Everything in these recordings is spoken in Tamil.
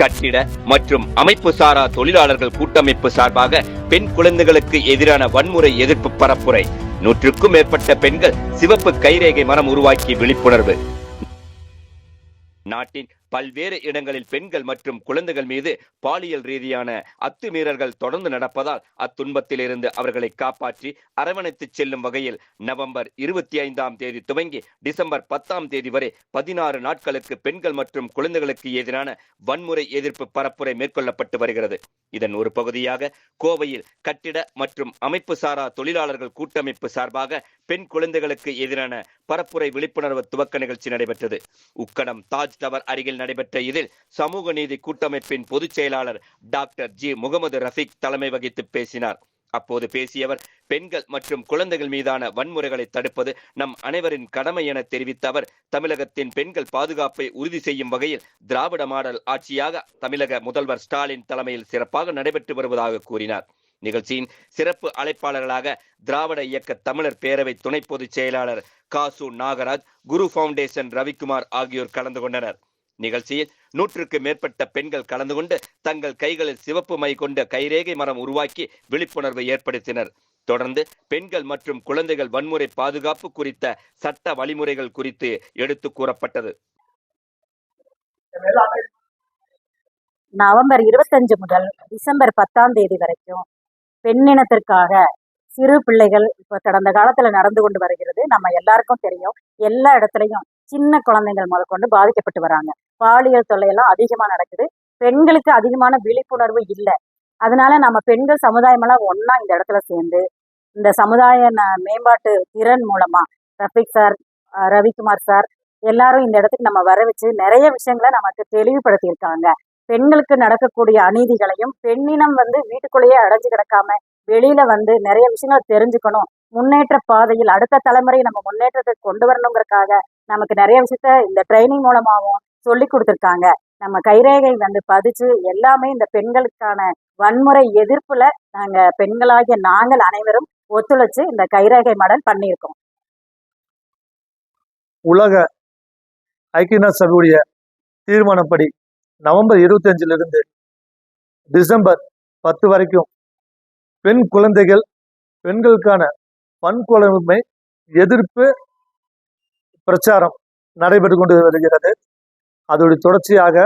கட்டிட மற்றும் அமைப்பு சாரா தொழிலாளர்கள் கூட்டமைப்பு சார்பாக பெண் குழந்தைகளுக்கு எதிரான வன்முறை எதிர்ப்பு பரப்புரை. நூற்றுக்கும் மேற்பட்ட பெண்கள் சிவப்பு கைரேகை மரம் உருவாக்கி விழிப்புணர்வு. நாட்டின் பல்வேறு இடங்களில் பெண்கள் மற்றும் குழந்தைகள் மீது பாலியல் ரீதியான அத்துமீறல்கள் தொடர்ந்து நடப்பதால் அத்துன்பத்திலிருந்து அவர்களை காப்பாற்றி அரவணைத்து செல்லும் வகையில் நவம்பர் இருபத்தி ஐந்தாம் தேதி துவங்கி டிசம்பர் பத்தாம் தேதி வரை பதினாறு நாட்களுக்கு பெண்கள் மற்றும் குழந்தைகளுக்கு எதிரான வன்முறை எதிர்ப்பு பரப்புரை மேற்கொள்ளப்பட்டு வருகிறது. இதன் ஒரு பகுதியாக கோவையில் கட்டிட மற்றும் அமைப்பு சாரா தொழிலாளர்கள் கூட்டமைப்பு சார்பாக பெண் குழந்தைகளுக்கு எதிரான பரப்புரை விழிப்புணர்வு துவக்க நிகழ்ச்சி நடைபெற்றது. உக்கடம் தாஜ் டவர் அருகில் நடைபெற்ற இதில் சமூக நீதி கூட்டமைப்பின் பொதுச் செயலாளர் டாக்டர் ஜி. முகமது ரஃபீக் தலைமை வகித்து பேசினார். அப்போது பேசியவர் பெண்கள் மற்றும் குழந்தைகள் மீதான வன்முறைகளை தடுப்பது நம் அனைவரின் கடமை என தெரிவித்த அவர் தமிழகத்தின் பெண்கள் பாதுகாப்பை உறுதி செய்யும் வகையில் திராவிட மாடல் ஆட்சியாக தமிழக முதல்வர் ஸ்டாலின் தலைமையில் சிறப்பாக நடைபெற்று வருவதாக கூறினார். நிகழ்ச்சியின் சிறப்பு அழைப்பாளர்களாக திராவிட இயக்க தமிழர் பேரவை துணை பொதுச் செயலாளர் காசு நாகராஜ் குரு ஃபவுண்டேஷன் ரவிக்குமார் ஆகியோர் கலந்து கொண்டனர். நிகழ்ச்சியில் நூற்றுக்கு மேற்பட்ட பெண்கள் கலந்து கொண்டு தங்கள் கைகளில் சிவப்பு மை கொண்ட கைரேகை மரம் உருவாக்கி விழிப்புணர்வை ஏற்படுத்தினர். தொடர்ந்து பெண்கள் மற்றும் குழந்தைகள் வன்முறை பாதுகாப்பு குறித்த சட்ட வழிமுறைகள் குறித்து எடுத்து கூறப்பட்டது. நவம்பர் இருபத்தஞ்சு முதல் டிசம்பர் பத்தாம் தேதி வரைக்கும் பெண்ணினத்திற்காக சிறு பிள்ளைகள் இப்போ கடந்த காலத்துல நடந்து கொண்டு வருகிறது. நம்ம எல்லாருக்கும் தெரியும். எல்லா இடத்துலையும் சின்ன குழந்தைகள் முதற்கொண்டு பாதிக்கப்பட்டு வராங்க. பாலியல் தொல்லையெல்லாம் அதிகமாக நடக்குது. பெண்களுக்கு அதிகமான விழிப்புணர்வு இல்லை. அதனால நம்ம பெண்கள் சமுதாயமெல்லாம் ஒன்றா இந்த இடத்துல சேர்ந்து இந்த சமுதாய மேம்பாட்டு திறன் மூலமா ரஃபிக் சார் ரவிக்குமார் சார் எல்லாரும் இந்த இடத்துக்கு நம்ம வர வச்சு நிறைய விஷயங்களை நமக்கு தெளிவுபடுத்தியிருக்காங்க. பெண்களுக்கு நடக்கக்கூடிய அநீதிகளையும் பெண்ணினம் வந்து வீட்டுக்குள்ளேயே அடைஞ்சு கிடக்காம வெளியில வந்து நிறைய விஷயங்களை தெரிஞ்சுக்கணும். முன்னேற்ற பாதையில் அடுத்த தலைமுறை நம்ம முன்னேற்றத்தை கொண்டு வரணுங்கிறக்காக நமக்கு நிறைய விஷயத்த இந்த ட்ரைனிங் மூலமாகவும் சொல்லி கொடுத்துருக்காங்க. நம்ம கைரேகை வந்து பதிச்சு எல்லாமே இந்த பெண்களுக்கான வன்முறை எதிர்ப்புல நாங்க பெண்களாகிய நாங்கள் அனைவரும் ஒத்துழைச்சு இந்த கைரேகை மாடல் பண்ணியிருக்கோம். உலக ஐக்கிய நாடு சபையுடைய தீர்மானப்படி நவம்பர் இருபத்தஞ்சிலிருந்து டிசம்பர் பத்து வரைக்கும் பெண் குழந்தைகள் பெண்களுக்கான வன்கொடுமை எதிர்ப்பு பிரச்சாரம் நடைபெற்று கொண்டு வருகிறது. அதோடைய தொடர்ச்சியாக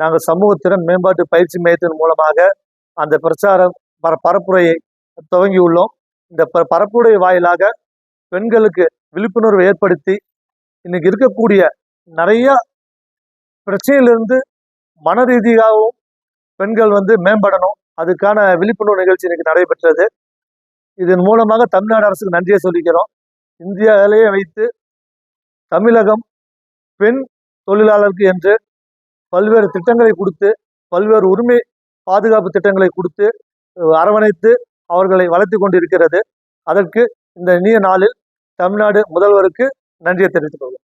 நாங்கள் சமூகத்திறன் மேம்பாட்டு பயிற்சி மையத்தின் மூலமாக அந்த பிரச்சாரம் பர பரப்புரையை துவங்கியுள்ளோம். இந்த ப பரப்புரை வாயிலாக பெண்களுக்கு விழிப்புணர்வு ஏற்படுத்தி இன்னைக்கு இருக்கக்கூடிய நிறைய பிரச்சனையிலிருந்து மன ரீதியாகவும் பெண்கள் வந்து மேம்படணும். அதுக்கான விழிப்புணர்வு நிகழ்ச்சி இன்னைக்கு நடைபெற்றது. இதன் மூலமாக தமிழ்நாடு அரசுக்கு நன்றியை சொல்லிக்கிறோம். இந்தியாவிலேயே வைத்து தமிழகம் பெண் தொழிலாளருக்கு என்று பல்வேறு திட்டங்களை கொடுத்து பல்வேறு உரிமை பாதுகாப்பு திட்டங்களை கொடுத்து அரவணைத்து அவர்களை வளர்த்து கொண்டிருக்கிறது. அதற்கு இந்த இனிய நாளில் தமிழ்நாடு முதல்வருக்கு நன்றியை தெரிவித்துக் கொள்கிறேன்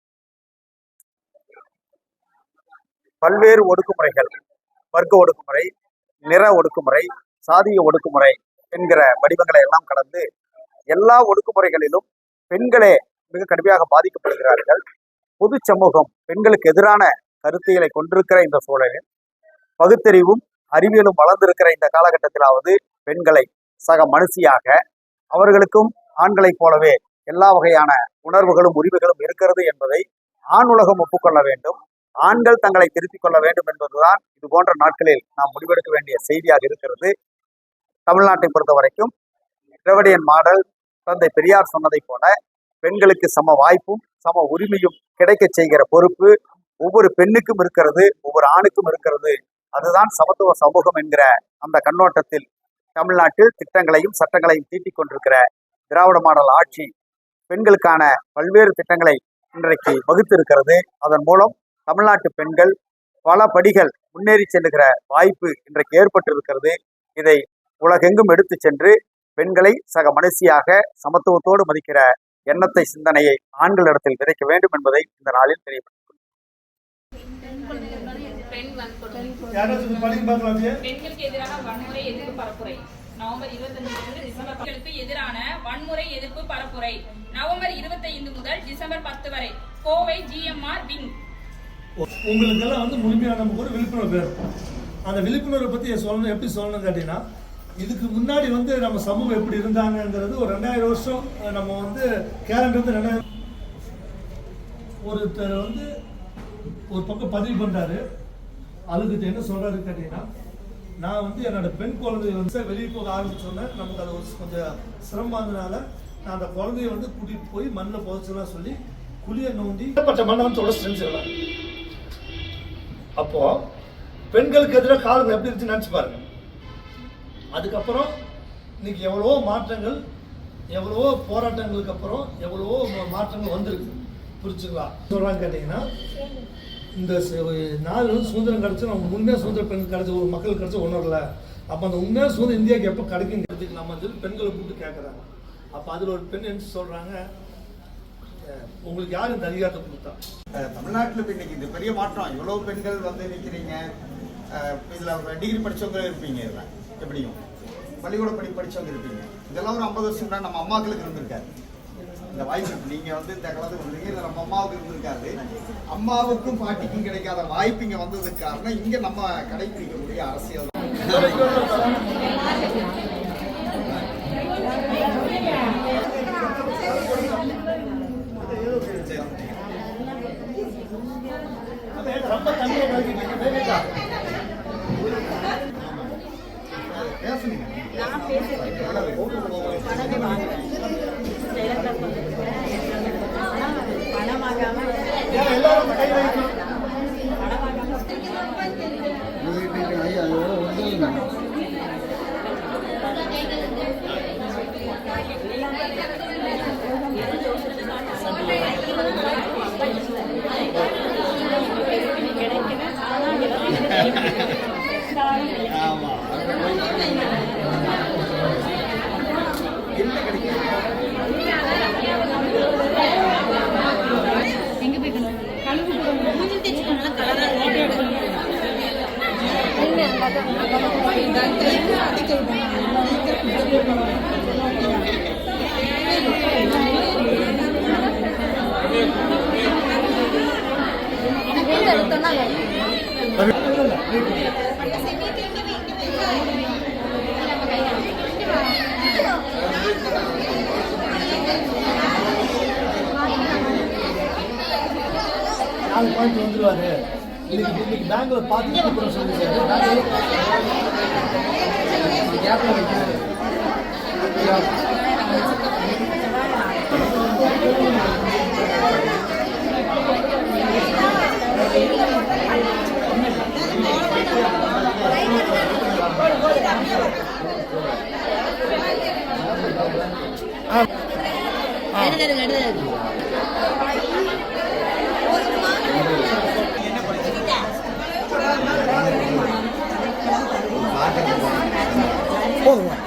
பல்வேறு ஒடுக்குமுறைகள் வர்க்க ஒடுக்குமுறை நிற ஒடுக்குமுறை சாதிய ஒடுக்குமுறை என்கிற வடிவங்களை எல்லாம் கடந்து எல்லா ஒடுக்குமுறைகளிலும் பெண்களே மிக கடுமையாக பாதிக்கப்படுகிறார்கள். பொது சமூகம் பெண்களுக்கு எதிரான கருத்தியலை கொண்டிருக்கிற இந்த சூழலில் பகுத்தறிவும் அறிவியலும் வளர்ந்திருக்கிற இந்த காலகட்டத்திலாவது பெண்களை சக மனுஷியாக அவர்களுக்கும் ஆண்களைப் போலவே எல்லா வகையான உணர்வுகளும் உரிமைகளும் இருக்கிறது என்பதை ஆண் உலகம் ஒப்புக்கொள்ள வேண்டும். ஆண்கள் தங்களை திருத்திக் கொள்ள வேண்டும் என்பதுதான் இது போன்ற நாட்களில் நாம் முடிவெடுக்க வேண்டிய செய்தியாக இருக்கிறது. தமிழ்நாட்டை பொறுத்த வரைக்கும் திரவிடியன் மாடல் தந்தை பெரியார் சொன்னதைப் போல பெண்களுக்கு சம வாய்ப்பும் சம உரிமையும் கிடைக்கச் செய்கிற பொறுப்பு ஒவ்வொரு பெண்ணுக்கும் இருக்கிறது ஒவ்வொரு ஆணுக்கும் இருக்கிறது. அதுதான் சமத்துவ சமூகம் என்கிற அந்த கண்ணோட்டத்தில் தமிழ்நாட்டில் திட்டங்களையும் சட்டங்களையும் தீட்டிக் கொண்டிருக்கிற திராவிட மாடல் ஆட்சி பெண்களுக்கான பல்வேறு திட்டங்களை இன்றைக்கு வகுத்திருக்கிறது. அதன் மூலம் தமிழ்நாட்டு பெண்கள் பல படிகள் முன்னேறி செல்லுகிற வாய்ப்பு இன்றைக்கு ஏற்பட்டிருக்கிறது. இதை உலகெங்கும் எடுத்து சென்று பெண்களை சக மனுஷியாக சமத்துவத்தோடு மதிக்கிற எண்ணத்தை சிந்தனையை ஆண்களிடத்தில் விதைக்க வேண்டும் என்பதை இந்த நாளில் பெண்களுக்கு எதிரான வன்முறை எதிர்ப்பு பரப்புரை. நவம்பர் டிசம்பர் பெண்களுக்கு எதிரான வன்முறை எதிர்ப்பு பரப்புரை. நவம்பர் இருபத்தைந்து முதல் டிசம்பர் பத்து வரை கோவை ஜிஎம்ஆர் விங். உங்களுக்கெல்லாம் வந்து நமக்கு ஒரு விழிப்புணர்வு வேணும். அந்த விழிப்புணர்வை பற்றி சொல்லணும் எப்படி சொல்லணும் கேட்டிங்கன்னா இதுக்கு முன்னாடி வந்து நம்ம சமூகம் எப்படி இருந்தாங்கங்கிறது ஒரு ரெண்டாயிரம் வருஷம் நம்ம வந்து கேரண்டர் வந்து ரெண்டாயிரம் ஒருத்தர் வந்து ஒரு பக்கம் பதிவு பண்ணுறாரு அதுக்கு என்ன சொல்கிறாரு கேட்டிங்கன்னா நான் வந்து என்னோட பெண் குழந்தைய வந்து வெளியே போக ஆரம்பிச்சோன்னே நமக்கு அது ஒரு கொஞ்சம் சிரமம் இருந்தனால நான் அந்த குழந்தைய வந்து கூட்டிகிட்டு போய் மண்ணில் புதைச்சலாம் சொல்லி குழியை நோண்டி பட்ட மண்ணை வந்து தொடர்ச்சி செஞ்சிடலாம் அப்போ பெண்களுக்கு எதிராக காலம் எப்படி இருந்துச்சு நினச்சி பாருங்க. அதுக்கப்புறம் இன்னைக்கு எவ்வளவோ மாற்றங்கள் எவ்வளவோ போராட்டங்களுக்கு அப்புறம் எவ்வளவோ மாற்றங்கள் வந்திருக்கு. புரிச்சுங்களா சொல்றாங்க கேட்டிங்கன்னா இந்த ச- வந்து சுதந்திரம் கிடைச்சு நம்ம உண்மையாக சுதந்திர பெண் கிடைச்ச ஒரு மக்கள் கிடைச்ச ஒன்றும் அப்போ அந்த உண்மையாக சுதந்திரம் இந்தியாவுக்கு எப்போ கிடைக்குங்கிறதுக்கு நம்ம சொல்லி பெண்களை கூப்பிட்டு கேட்குறாங்க அப்போ அதில் ஒரு பெண் என்ன சொல்கிறாங்க உங்களுக்கு யார் இந்த அதிகாரத்தை கொடுத்தா? தமிழ்நாட்டில் தமிழ்நாட்டுல இன்னைக்கு இந்த பெரிய மாற்றம். எவ்வளோ பெண்கள் வந்து நிற்கிறீங்க இதில் டிகிரி படித்தவங்க இருப்பீங்க இதுல. எப்படியும்? பள்ளிக்கூட படி படிச்சவங்க இருப்பீங்க. இதெல்லாம் ஒரு ஐம்பது வருஷம் முன்னாடி நம்ம அம்மாக்களுக்கு இருந்திருக்காரு இந்த வாய்ப்பு நீங்க வந்து இந்த காலத்துக்கு வந்தீங்க இதுல நம்ம அம்மாவுக்கு இருந்திருக்காரு அம்மாவுக்கும் பாட்டிக்கும் கிடைக்காத வாய்ப்பு இங்க வந்ததுக்கு காரணம் இங்க நம்ம கடைபிடிக்கக்கூடிய அரசியல் ரொம்ப தண்ணியை கலக்கிட்டு வேலைக்கா பேசுனீங்க ஏன் எல்லாரும் கை வைக்கணும் ஆமா என்ன கிடைக்கும் நாலு பாயிண்ட் வந்துருவாரு. இன்னைக்கு பேங்க்ல பார்த்து சொல்லிருக்காரு கேப்ல another one.